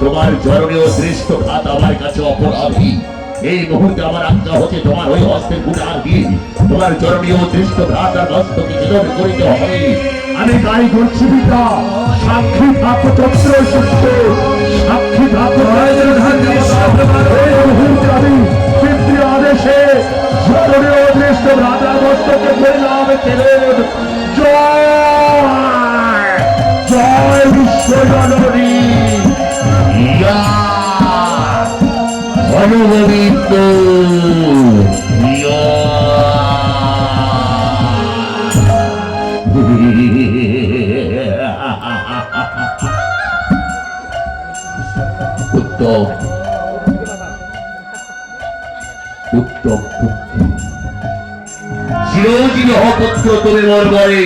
তোমার জরনীয় দৃষ্ট ঘাত আমার কাছে অপরাধী। এই মুহূর্তে আমার আজ্ঞা হচ্ছে তোমার ওই হস্তের গুণার দিয়ে তোমার জরনীয় দৃষ্ট ঘাত আর হস্তকে নিধন করিতে হবে? আমি তাই করছি পিতা। সাক্ষী থাকো চন্দ্র সত্য সাক্ষী থাকো এই মুহূর্তে আমি পিতৃ আদেশে রাজা বস্তুকে বললাম কেলেন জয় জয় ইয়া! উত্তম উত্তম চিরঞ্জীব হপুত্র তুমি মোর বরে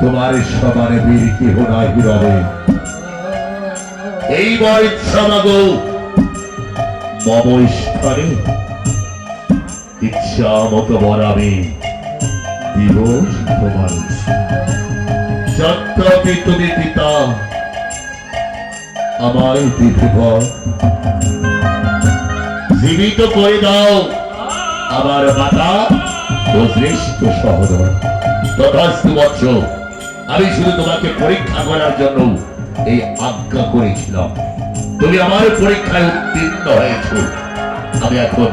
তোমার সমানে বীর কেহ নাই রবে এই বয় সমাগ মম ইচ্ছা মতো বরাবে দিবস তোমার। যত্রপি তুমি পিতা আমায় বিধব জীবিত করে দাও আমার মাতা ও শ্রেষ্ঠ সহদর। তথাস্তু বৎস, আমি শুধু তোমাকে পরীক্ষা করার জন্য এই আজ্ঞা করেছিলাম। তুমি আমার পরীক্ষায় উত্তীর্ণ হয়েছ। আমি এখন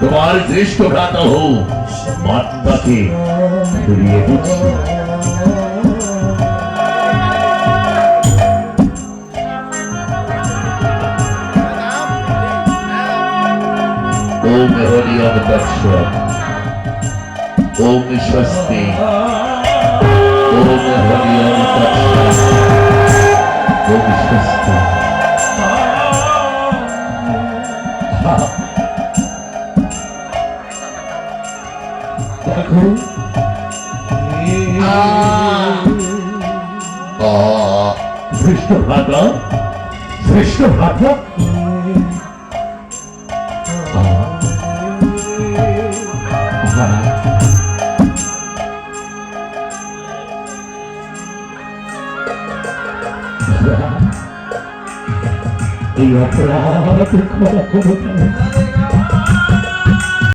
তোমার শ্রেষ্ঠ ভ্রাতা হো মাতাকে ফিরিয়ে দিচ্ছি। ওম হরি ওম দর্শন ওম স্বস্তি ওম স্বস্তি দেখো শ্রেষ্ঠ ভ্রাতা শ্রেষ্ঠ ভ্রাতা এই অপরাধ ক্ষমা করো